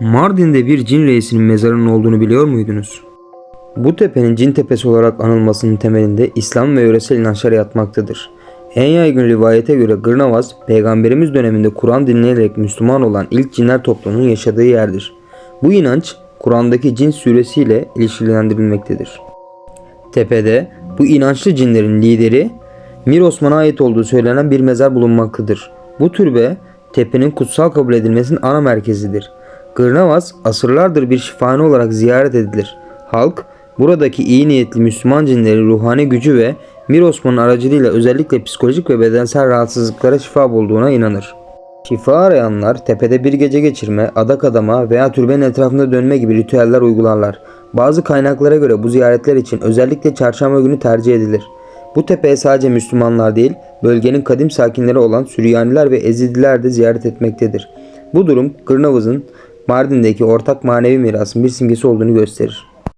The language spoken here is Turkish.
Mardin'de bir cin reisinin mezarının olduğunu biliyor muydunuz? Bu tepenin cin tepesi olarak anılmasının temelinde İslam ve yöresel inançlar yatmaktadır. En yaygın rivayete göre Gırnavaz, peygamberimiz döneminde Kur'an dinleyerek Müslüman olan ilk cinler toplumunun yaşadığı yerdir. Bu inanç, Kur'an'daki cin suresiyle ilişkilendirilmektedir. Tepede bu inançlı cinlerin lideri Mir Osman'a ait olduğu söylenen bir mezar bulunmaktadır. Bu türbe tepenin kutsal kabul edilmesinin ana merkezidir. Gırnavaz asırlardır bir şifahane olarak ziyaret edilir. Halk buradaki iyi niyetli Müslüman cinlerin ruhani gücü ve Mir Osman'ın aracılığıyla özellikle psikolojik ve bedensel rahatsızlıklara şifa bulduğuna inanır. Şifa arayanlar tepede bir gece geçirme, adak adama veya türbenin etrafında dönme gibi ritüeller uygularlar. Bazı kaynaklara göre bu ziyaretler için özellikle çarşamba günü tercih edilir. Bu tepeye sadece Müslümanlar değil, bölgenin kadim sakinleri olan Süryaniler ve Ezidiler de ziyaret etmektedir. Bu durum Gırnavız'ın Mardin'deki ortak manevi mirasın bir simgesi olduğunu gösterir.